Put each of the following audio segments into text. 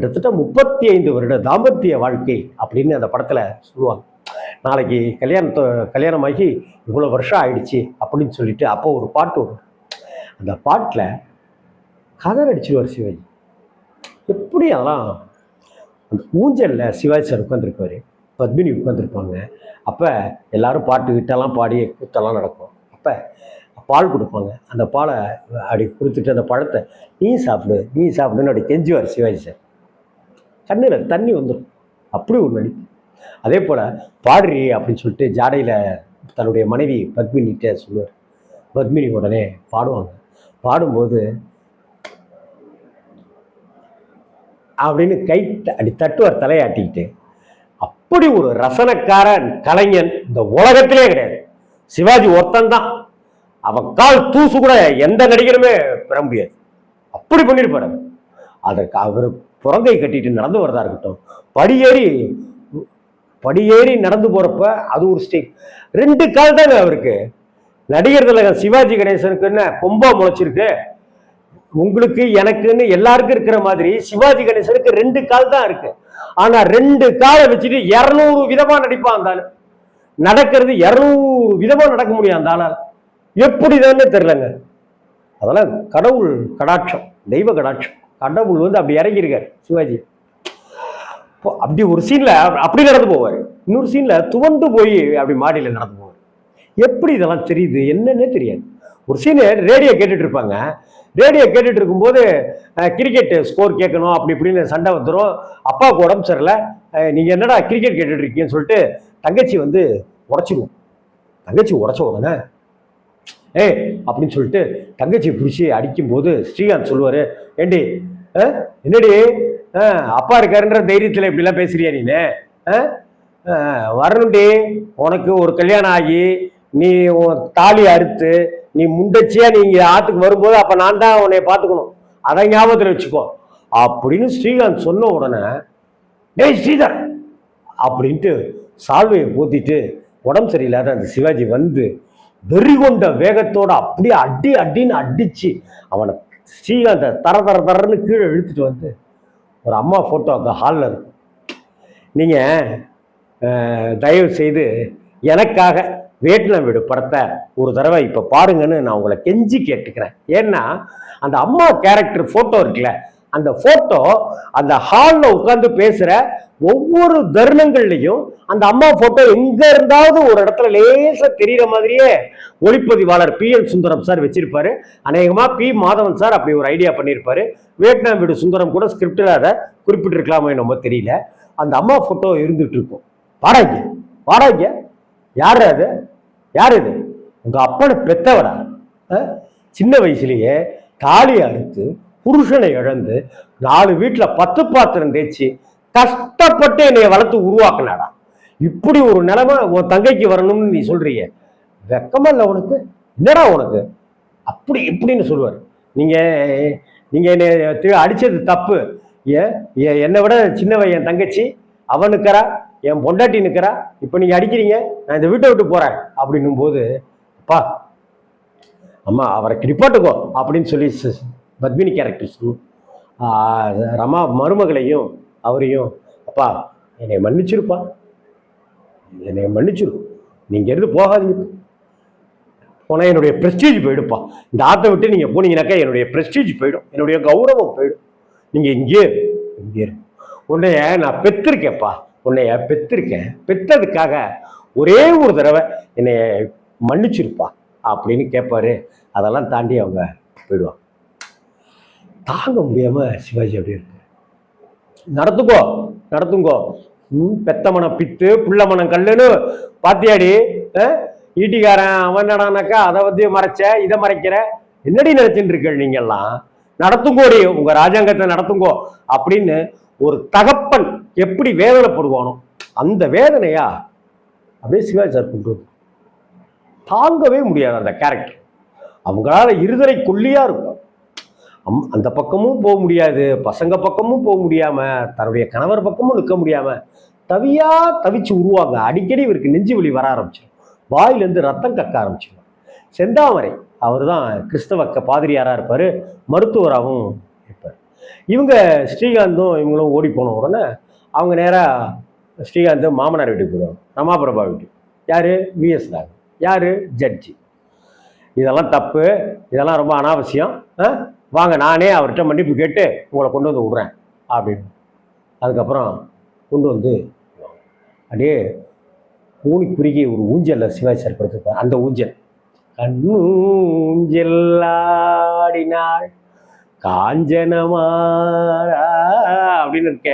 கிட்டத்தட்ட முப்பத்தி ஐந்து வருட தாம்பத்திய வாழ்க்கை அப்படின்னு அந்த படத்தில் சொல்லுவாங்க. நாளைக்கு கல்யாணத்தை கல்யாணமாகி இவ்வளோ வருஷம் ஆயிடுச்சு அப்படின்னு சொல்லிட்டு அப்போ ஒரு பாட்டு வரும். அந்த பாட்டில் கதர் அடிச்சிருவார் சிவாஜி. எப்படி அதெல்லாம் அந்த ஊஞ்சலில் சிவாஜி சார் உட்காந்துருப்பாரு பத்மினி உட்காந்துருப்பாங்க அப்போ எல்லாரும் பாட்டு கிட்டெல்லாம் பாடி கூத்தெல்லாம் நடக்கும். அப்போ பால் கொடுப்பாங்க. அந்த பாலை அப்படி கொடுத்துட்டு அந்த பழத்தை நீ சாப்பிடு நீ சாப்பிடுன்னு அப்படி கெஞ்சுவார் சிவாஜி சார். கண்ணில் தண்ணி வந்துடும் அப்படி ஒரு நடிப்பு அதே போல் பாடுறி அப்படின்னு சொல்லிட்டு ஜாடையில் தன்னுடைய மனைவி பத்மினிகிட்ட சொல்லுவார். பத்மினி உடனே பாடுவாங்க. பாடும்போது அப்படின்னு கை த- தட்டுவார் தலையாட்டிக்கிட்டு. அப்படி ஒரு ரசனக்காரன் கலைஞன் இந்த உலகத்திலே கிடையாது. சிவாஜி ஒருத்தன் தான் அவன் கால் தூசு கூட எந்த நடிகருமே பெற முடியாது. அப்படி பண்ணியிருப்பாரு. அதற்கு அவர் புறங்கை கட்டிட்டு நடந்து வரதா இருக்கட்டும். படியேறி படியேறி நடந்து போறப்ப அது ஒரு ஸ்டேட் ரெண்டு கால் தானே அவருக்கு? நடிகர் திலகம் சிவாஜி கணேசனுக்கு என்ன முளைச்சிருக்கு? உங்களுக்கு எனக்குன்னு எல்லாருக்கும் இருக்கிற மாதிரி சிவாஜி கணேசனுக்கு ரெண்டு கால் தான் இருக்கு. ஆனா ரெண்டு காலை வச்சுட்டு இரநூறு விதமா நடிப்பான் அந்த நடக்கிறது இரநூறு விதமா நடக்க முடியும் அந்த ஆளால். எப்படிதானே தெரியலங்க. அதெல்லாம் கடவுள் கடாட்சம் தெய்வ கடாட்சம். கடவுள் வந்து அப்படி இறங்கியிருக்காரு சிவாஜி. அப்படி ஒரு சீனில் அப்படி நடந்து போவார். இன்னொரு சீனில் துவண்டு போய் அப்படி மாடியில் நடந்து போவார். எப்படி இதெல்லாம் தெரியுது? என்னன்னே தெரியாது. ஒரு சீனு ரேடியோ கேட்டுட்டு இருப்பாங்க. ரேடியோ கேட்டுட்டு இருக்கும்போது கிரிக்கெட் ஸ்கோர் கேட்கணும் அப்படி இப்படின்னு சண்டை வந்துடும் அப்பாவுக்கு உடம்பு சரியில்லை. நீங்கள் என்னடா கிரிக்கெட் கேட்டுட்டு இருக்கீங்கன்னு சொல்லிட்டு தங்கச்சி வந்து உடச்சிடுவோம் தங்கச்சி உடச்ச உடனே ஏய் அப்படின்னு சொல்லிட்டு தங்கச்சி பிடிச்சி அடிக்கும்போது ஸ்ரீகாந்த் சொல்லுவார் ஏண்டி என்னடி? அப்பா இருக்காருன்ற தைரியத்தில் இப்படிலாம் பேசுறியா நீனு? வரணுண்டி வரணும்டி. உனக்கு ஒரு கல்யாணம் ஆகி நீ உன் தாலி அறுத்து நீ முண்டச்சியா நீங்க ஆத்துக்கு வரும்போது அப்ப நான் தான் உன்னை பார்த்துக்கணும் அதை ஞாபகத்தில் வச்சுக்கோ. அப்படின்னு ஸ்ரீகாந்த் சொன்ன உடனே டேய் ஸ்ரீதர் அப்படின்ட்டு சால்வையை போத்திட்டு உடம்பு சரியில்லாத அந்த சிவாஜி வந்து வெறி கொண்ட வேகத்தோட அப்படியே அடி அடின்னு அடிச்சு அவனை ஸ்ரீகாந்த தர தர தரன்னு கீழே இழுத்துட்டு வந்து ஒரு அம்மா ஃபோட்டோ அந்த ஹாலில் இருக்கும். நீங்கள் தயவு செய்து எனக்காக வேட்டினம் வீடு படத்தை ஒரு தடவை இப்போ பாருங்கன்னு நான் உங்களை கெஞ்சி கேட்டுக்கிறேன். ஏன்னா அந்த அம்மா கேரக்டர் ஃபோட்டோ இருக்குல்ல அந்த ஃபோட்டோ அந்த ஹாலில் உட்காந்து பேசுகிற ஒவ்வொரு தருணங்கள்லையும் அந்த அம்மா ஃபோட்டோ எங்க இருந்தாவது ஒரு இடத்துல லேசா தெரியற மாதிரியே ஒளிப்பதிவாளர் பி எல் சுந்தரம் சார் வச்சிருப்பாரு. அநேகமா பி மாதவன் சார் அப்படி ஒரு ஐடியா பண்ணியிருப்பாரு வியட்நாம் வீடு சுந்தரம் கூட ஸ்கிரிப்டில் அதை குறிப்பிட்டிருக்கலாமோ நம்ம தெரியல. அந்த அம்மா ஃபோட்டோ இருந்துட்டு இருக்கும் வாடாங்க வாடாங்க யார் அது? யார் இது? உங்க அப்பனை பெத்தவடா சின்ன வயசுலயே தாலி அறுத்து புருஷனை இழந்து நாலு வீட்டில் பத்து பாத்திரம் தேய்ச்சி கஷ்டப்பட்டு என்னை வளர்த்து உருவாக்குனாடா. இப்படி ஒரு நிலைமை உன் தங்கைக்கு வரணும்னு நீ சொல்றீங்க. வெக்கமா இல்லை உனக்கு? என்னடா உனக்கு? அப்படி இப்படின்னு சொல்லுவார். நீங்கள் நீங்கள் என்னை அடித்தது அடிச்சது தப்பு. ஏன்? என்னை விட சின்னவ என் தங்கச்சி. அவன் நிற்கிறா என் பொண்டாட்டி நிற்கிறா இப்போ நீங்கள் அடிக்கிறீங்க நான் இந்த வீட்டை விட்டு போகிறேன் அப்படின்னும் போது அப்பா அம்மா அவரை கிடிப்பாட்டுக்கோ அப்படின்னு சொல்லி பத்மினி கேரக்டர்ஸும் ரமா மருமகளையும் அவரையும் அப்பா என்னை மன்னிச்சிருப்பா. என்னை மன்னிச்சிரு. நீங்கள் இருந்து போகாதீங்க. போனால் என்னுடைய ப்ரெஸ்டீஜ் போயிடுப்பா. இந்த ஆத்தை விட்டு நீங்கள் போனீங்கன்னாக்கா என்னுடைய ப்ரெஸ்டீஜ் போயிடும். என்னுடைய கௌரவம் போயிடும். நீங்கள் இங்கே இங்கே உன்னைய நான் பெற்றிருக்கேன்ப்பா உன்னைய பெற்றிருக்கேன் பெற்றதுக்காக ஒரே ஒரு தடவை என்னைய மன்னிச்சிருப்பா. அப்படின்னு கேட்பாரு அதெல்லாம் தாண்டி அவங்க போயிடுவாங்க. தாங்க முடியாமல் சிவாஜி அப்படி இருக்கு. நடத்துக்கோ நடத்துங்கோ. பெத்த மனம் பித்து புள்ள மனம் கல்லுன்னு. பாத்தியாடி? ஈட்டிக்காரன் அவன் என்னடானாக்கா அதை வந்து மறைச்ச இதை மறைக்கிற. என்னடி நினைச்சுட்டு இருக்கீங்க நீங்கெல்லாம்? நடத்துங்கோடி உங்க ராஜாங்கத்தை நடத்துங்கோ. அப்படின்னு ஒரு தகப்பன் எப்படி வேதனைப்படுவானோ அந்த வேதனையா? அப்படியே சிவாஜி சார் கொண்டு தாங்கவே முடியாது அந்த கேரக்டர் அவங்களால இருதரை கொல்லியா இருக்கும். அம் அந்த பக்கமும் போக முடியாது. பசங்க பக்கமும் போக முடியாமல் தன்னுடைய கணவர் பக்கமும் நிற்க முடியாமல் தவியாக தவிச்சு உருவாங்க. அடிக்கடி இவருக்கு நெஞ்சு வலி வர ஆரம்பிச்சிடும் வாயிலேருந்து ரத்தம் கக்க ஆரம்பிச்சிடும் செந்தாமரை அவர் தான் கிறிஸ்தவ க- இருப்பார். மருத்துவராகவும் இருப்பார். இவங்க ஸ்ரீகாந்தும் இவங்களும் ஓடி போன உடனே அவங்க நேராக ஸ்ரீகாந்த் மாமனார் வீட்டுக்கு போயிடுவாங்க. ரமாபிரபா வீட்டுக்கு. யார்? விஎஸ் ராகவன். யார்? ஜட்ஜி இதெல்லாம் தப்பு. இதெல்லாம் ரொம்ப அனாவசியம். ஆ? வாங்க நானே அவர்கிட்ட மன்னிப்பு கேட்டு உங்களை கொண்டு வந்து விட்றேன் அப்படின்னு. அதுக்கப்புறம் கொண்டு வந்து அப்படியே ஊனி குறுகிய ஒரு ஊஞ்சலில் சிவாஜி சார் படுத்திருப்பார். அந்த ஊஞ்சல் கண்ணூஞ்செல்லாடினாள் காஞ்சனமாரா அப்படின்னு இருக்க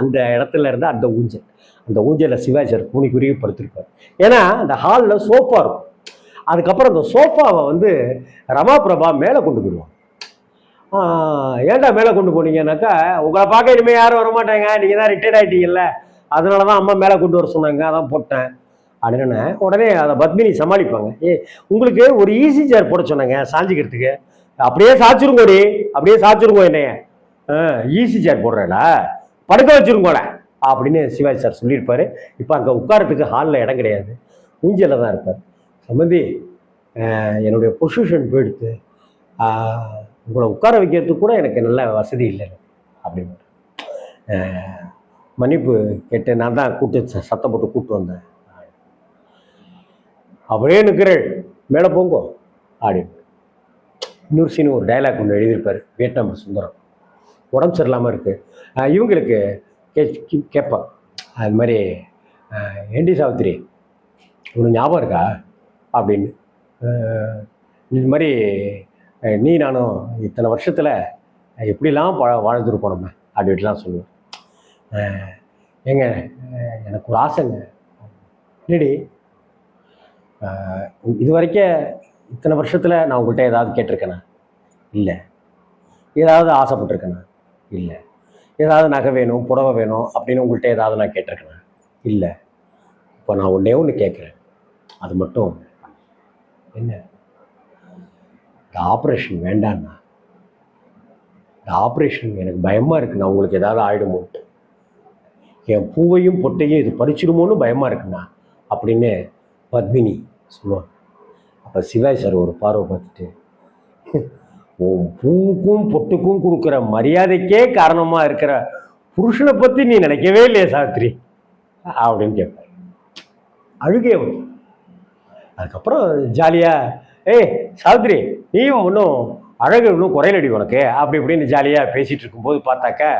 அந்த இடத்துல இருந்து அந்த ஊஞ்சல். அந்த ஊஞ்சலில் சிவாஜி சார் கூனி குறுகி படுத்திருப்பார். ஏன்னா அந்த ஹாலில் சோஃபா இருக்கும். அதுக்கப்புறம் அந்த சோஃபாவை வந்து ரமா பிரபா மேலே கொண்டு போயிடுவாங்க. ஏன்டா மேலே கொண்டு போனீங்கன்னாக்கா உங்களை பார்க்க இனிமேல் யாரும் வர மாட்டாங்க நீங்கள் தான் ரிட்டையர்ட் ஆகிட்டீங்கல்ல அதனால தான் அம்மா மேலே கொண்டு வர சொன்னாங்க. அதான் போட்டேன். அப்படின்னு உடனே அதை பத்மினி சமாளிப்பாங்க. ஏ உங்களுக்கு ஒரு ஈஸி சேர் போட சொன்னாங்க சாஞ்சிக்கிறதுக்கு. அப்படியே சாச்சிருங்கோடி அப்படியே சாச்சிருங்கோ என்னைய. ஈஸி சேர் போடுறேடா படுக்க வச்சுருங்கோட. அப்படின்னு சிவாஜி சார் சொல்லியிருப்பார். இப்போ அங்கே உட்காரத்துக்கு ஹாலில் இடம் கிடையாது. ஊஞ்சலில் தான் இருப்பார். சம்மந்தி என்னுடைய பொசிஷன் போயிடுத்து உங்களை உட்கார வைக்கிறதுக்கு கூட எனக்கு நல்ல வசதி இல்லை. அப்படின்னு மன்னிப்பு கேட்டு நான் தான் கூட்டு ச- சத்தம் போட்டு கூப்பிட்டு வந்தேன். அப்படியே நிற்கிறேள் மேலே போங்கோ. அப்படின்னு இன்னொரு சீன் ஒரு டைலாக் ஒன்று எழுதியிருப்பார். வியட்நாம் சுந்தரம். உடம்பு சரியில்லாமல் இருக்குது இவங்களுக்கு கே கேட்பேன் கேட்பான். அது மாதிரி என்டி சாவித்திரி? உனக்கு ஞாபகம் இருக்கா? அப்படின்னு. இது மாதிரி நீ நானும் இத்தனை வருஷத்தில் எப்படிலாம் பழ வாழ்ந்துருக்கோம் நம்ம அப்படின்ட்டுலாம் சொல்லுவேன். ஏங்க எனக்கு ஒரு ஆசைங்க. இல்லடி இது வரைக்கும் இத்தனை வருஷத்தில் நான் உங்கள்கிட்ட ஏதாவது கேட்டிருக்கேனா? இல்லை. ஏதாவது ஆசைப்பட்டிருக்கேனா? இல்லை. ஏதாவது நகை வேணும் புடவை வேணும் அப்படின்னு உங்கள்கிட்ட ஏதாவது நான் கேட்டிருக்கேனா? இல்லை. இப்போ நான் ஒன்றே ஒன்று கேட்குறேன். அது மட்டும் என்ன? இந்த ஆப்ரேஷன் வேண்டாண்ணா இந்த ஆப்ரேஷன் எனக்கு பயமாக இருக்குண்ணா உங்களுக்கு ஏதாவது ஆகிடுமோன்ட்டு என் பூவையும் பொட்டையும் இது பறிச்சிடுமோன்னு பயமாக இருக்குண்ணா அப்படின்னு பத்மினி சொல்லுவாங்க. அப்போ சிவாய் சார் ஒரு பார்வை பார்த்துட்டு உன் பூவுக்கும் பொட்டுக்கும் கொடுக்குற மரியாதைக்கே காரணமாக இருக்கிற புருஷனை பற்றி நீ நினைக்கவே இல்லையே சாத்திரி அப்படின்னு கேட்பார். அழுகே அதுக்கப்புறம் ஜாலியாக ஏய் சாவித்ரி நீயும் ஒன்றும் அழகு இன்னும் குறையலடி உனக்கு. அப்படி இப்படின்னு ஜாலியாக பேசிகிட்டு இருக்கும்போது பார்த்தாக்கா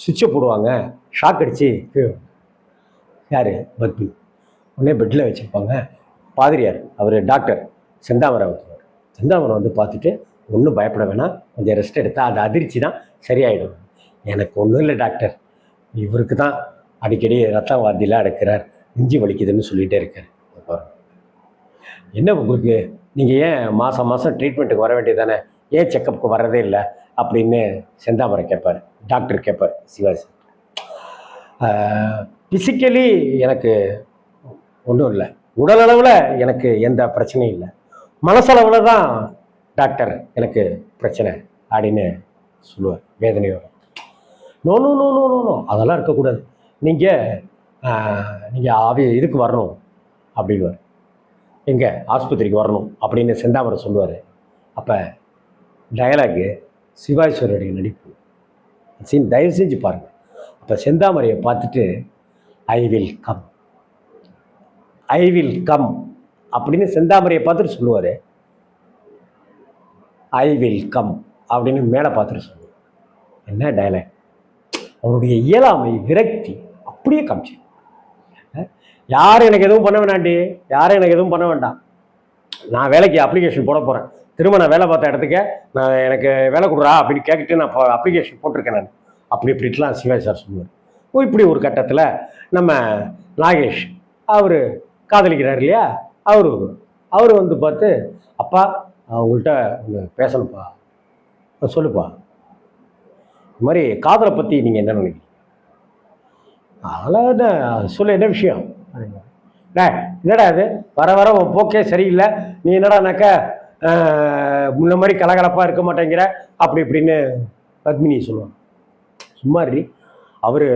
சுவிட்சை போடுவாங்க. ஷாக் அடிச்சு கீழே யார்? பத்மி உடனே பெட்டில் வச்சுருப்பாங்க. பாதிரியார் அவர் டாக்டர் செந்தாமரம் வருவார் செந்தாமரம் வந்து பார்த்துட்டு ஒன்றும் பயப்பட வேணாம். கொஞ்சம் ரெஸ்ட் எடுத்தால் அது அதிர்ச்சி தான் சரியாயிடும். எனக்கு ஒன்றும் இல்லை டாக்டர் இவருக்கு தான் அடிக்கடி ரத்தம் வாந்திலாம் எடுக்கிறார். நெஞ்சு வலிக்குதுன்னு சொல்லிகிட்டே இருக்கார். என்ன உங்களுக்கு? நீங்கள் ஏன் மாதம் மாதம் ட்ரீட்மெண்ட்டுக்கு வர வேண்டியது தானே ஏன் செக்கப்புக்கு வர்றதே இல்லை? அப்படின்னு செந்தாமரை கேட்பார் டாக்டர் கேட்பார் சிவாஜி ஃபிசிக்கலி எனக்கு ஒன்றும் இல்லை. உடலளவில் எனக்கு எந்த பிரச்சனையும் இல்லை. மனசளவில் தான் டாக்டர் எனக்கு பிரச்சனை அப்படின்னு சொல்லுவார் வேதனையோட. No no no no no no அதெல்லாம் இருக்கக்கூடாது. நீங்கள் நீங்கள் ஆவி இதுக்கு வரணும் அப்படின்வார் எங்கே ஆஸ்பத்திரிக்கு வரணும் அப்படின்னு செந்தாமரை சொல்லுவார். அப்போ டயலாகு சிவாஜீஸ்வரருடைய நடிப்பு. சீன் தயவு செஞ்சு பாருங்கள் அப்போ செந்தாமரையை பார்த்துட்டு I will come I will come அப்படின்னு செந்தாமரையை பார்த்துட்டு சொல்லுவார். ஐ வில் கம் அப்படின்னு மேலே பார்த்துட்டு சொல்லுவார். என்ன டயலாக் அவருடைய இயலாமை விரக்தி அப்படியே காமிச்சு யாரும் எனக்கு எதுவும் பண்ண வேணாண்டி. யாரும் எனக்கு எதுவும் பண்ண வேண்டாம். நான் வேலைக்கு அப்ளிகேஷன் போட போகிறேன் திரும்ப நான் வேலை பார்த்த இடத்துக்கு நான் எனக்கு வேலை கொடுறா அப்படின்னு கேட்டுட்டு நான் அப்ளிகேஷன் போட்டிருக்கேன் நான். அப்படி இப்படிலாம் சிவாஜி சார் சொல்லுவார். ஓ இப்படி ஒரு கட்டத்தில் நம்ம நாகேஷ் அவர் காதலிக்கிறார் இல்லையா? அவர் அவர் வந்து பார்த்து அப்பா நான் உங்கள்கிட்ட ஒன்று பேசணும்ப்பா. சொல்லுப்பா. இது மாதிரி காதலை பற்றி நீங்கள் என்ன நினைக்கிறீங்க? அதெல்லாம் என்ன? சொல்ல என்ன விஷயம்? டே என்னடா இது? வர வர உன் போக்கே சரியில்லை. நீ என்னடானாக்கா முன்ன மாதிரி கலகலப்பாக இருக்க மாட்டேங்கிற. அப்படி இப்படின்னு பத்மினி சொல்லுவாங்க சும்மா இரு அவர்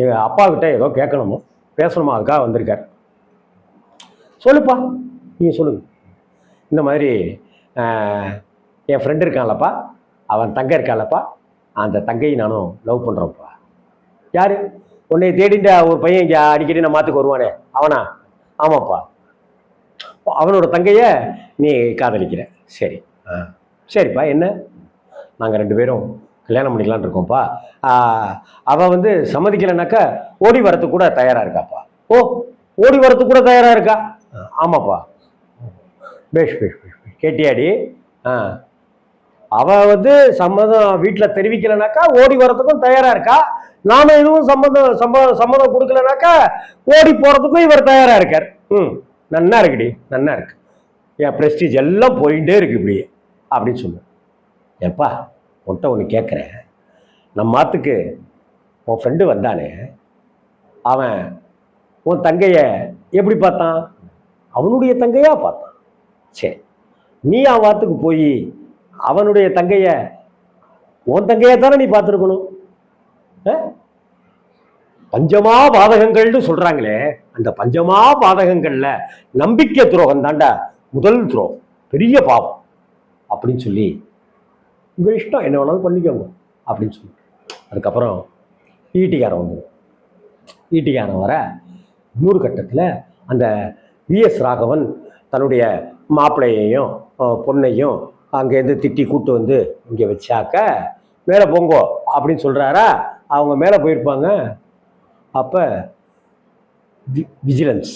எங்கள் அப்பாக்கிட்ட ஏதோ கேட்கணுமோ? பேசணுமா? அதுக்காக வந்திருக்கார். சொல்லுப்பா. நீங்கள் சொல்லுங்க. இந்த மாதிரி என் ஃப்ரெண்டு இருக்கான்லப்பா. அவன் தங்க இருக்கான்லப்பா. அந்த தங்கையை நானும் லவ் பண்ணுறோம்ப்பா யார்? உன்னை தேடிட்ட ஒரு பையன் இங்கே அடிக்கடி நான் மாத்துக்கு வருவானே. அவனா? ஆமாப்பா. அவனோட தங்கைய நீ காதலிக்கிற. சரி. ஆ. சரிப்பா என்ன? நாங்கள் ரெண்டு பேரும் கல்யாணம் பண்ணிக்கலாம்னு இருக்கோம்ப்பா. ஆ, அவ வந்து சம்மதிக்கலைனாக்கா ஓடி வரத்துக்கு கூட தயாராக இருக்காப்பா. ஓ ஓடி வரத்துக்கு கூட தயாராக இருக்கா? ஆ, ஆமாப்பா. பேஷ் பேஷ் பேஷ். கேட்டியாடி? ஆ. அவ வந்து சம்மதம் வீட்டில் தெரிவிக்கலைனாக்கா ஓடி வரதுக்கும் தயாராக இருக்கா? நாம எதுவும் சம்மதம் சம்மதம் சம்மதம் கொடுக்கலனாக்கா ஓடி போகிறதுக்கும் இவர் தயாராக இருக்கார். ம் நன்னா இருக்குடி நன்னா இருக்கு. என் ப்ரெஸ்டீஜ் எல்லாம் போயிட்டே இருக்கு இப்படியே அப்படின்னு சொன்னேன் ஏப்பா உன்ட்ட ஒன்று கேட்குறேன் நம்ம மாத்துக்கு உன் ஃப்ரெண்டு வந்தானே அவன் உன் தங்கைய எப்படி பார்த்தான்? அவனுடைய தங்கையா பார்த்தான். சரி நீ அவன் வாத்துக்கு போய் அவனுடைய தங்கைய உன் தங்கையை தானே நீ பார்த்துருக்கணும்? ஆ? பஞ்சமா பாதகங்கள்னு சொல்றாங்களே அந்த பஞ்சமா பாதகங்கள்ல நம்பிக்கை துரோகம் தாண்டா முதல் துரோகம் பெரிய பாவம் அப்படின்னு சொல்லி உங்க இஷ்டம் என்ன வேணாலும் பண்ணிக்கோங்க அப்படின்னு சொல்லி. அதுக்கப்புறம் ஈட்டிக்காரன் வந்து ஈட்டிக்காரன் வர இன்னொரு கட்டத்தில் அந்த விஎஸ் ராகவன் தன்னுடைய மாப்பிள்ளையையும் பொண்ணையும் அங்கேருந்து திட்டி கூட்டு வந்து இங்கே வச்சாக்க மேலே போங்கோ அப்படின்னு சொல்கிறாரா அவங்க மேலே போயிருப்பாங்க. அப்போ விஜிலன்ஸ்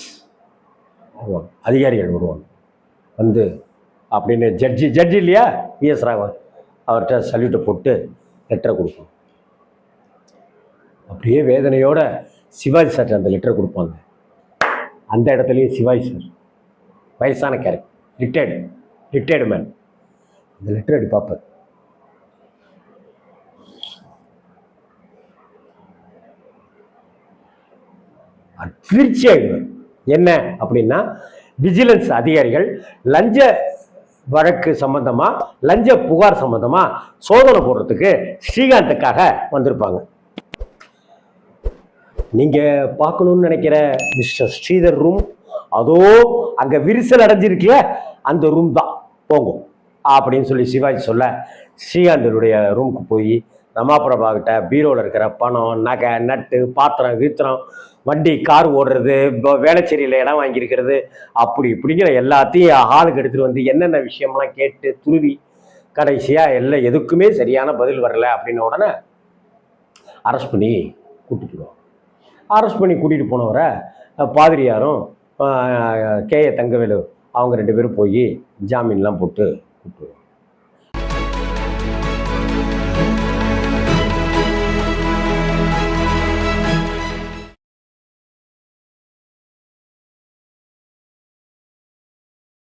வருவாங்க அதிகாரிகள் வருவாங்க வந்து அப்படின்னு ஜட்ஜி ஜட்ஜி இல்லையா? விஎஸ் ராகவன் அவர்கிட்ட சல்யூட்டை போட்டு லெட்டரை கொடுப்போம் அப்படியே வேதனையோட சிவாஜி சார் அந்த லெட்டரை கொடுப்பாங்க. அந்த இடத்துலையும் சிவாஜி சார் வயசான கேரக்டர் ரிட்டையர்டு ரிட்டையர்டு மேன் அந்த லெட்டர் அடி பார்ப்பார். அதிர்ச்சி என்ன அப்படின்னா விஜிலன்ஸ் அதிகாரிகள் லஞ்ச வழக்கு சம்பந்தமா லஞ்ச புகார் சம்பந்தமா சோதனை போடுறதுக்கு ஸ்ரீகாந்துக்காக வந்திருப்பாங்க. நீங்க பார்க்கணும்னு நினைக்கிற மிஸ்டர் ஸ்ரீதர் ரூம் அதோ அங்க விரிசல் அடைஞ்சிருக்குல்ல அந்த ரூம் தான். போங்க. அப்படின்னு சொல்லி சிவாஜி சொல்ல ஸ்ரீகாந்தனுடைய ரூமுக்கு போய் ரமாபிரபா கிட்ட பீரோவில் இருக்கிற பணம் நகை நட்டு பாத்திரம் வீத்திரம் வண்டி கார் ஓடுறது இப்போ வேளச்சேரியில் இடம் வாங்கியிருக்கிறது அப்படி இப்படிங்கிற எல்லாத்தையும் ஹாலுக்கு எடுத்துகிட்டு வந்து என்னென்ன விஷயம்லாம் கேட்டு துருவி கடைசியாக எல்லாம் எதுக்குமே சரியான பதில் வரல அப்படின்ன உடனே அரெஸ்ட் பண்ணி கூட்டிட்டு போயிடுவாங்க அரெஸ்ட் பண்ணி கூட்டிகிட்டு போனவரை பாதிரியாரும் கே ஏ தங்கவேலு அவங்க ரெண்டு பேரும் போய் ஜாமீன்லாம் போட்டு கூப்பிட்டு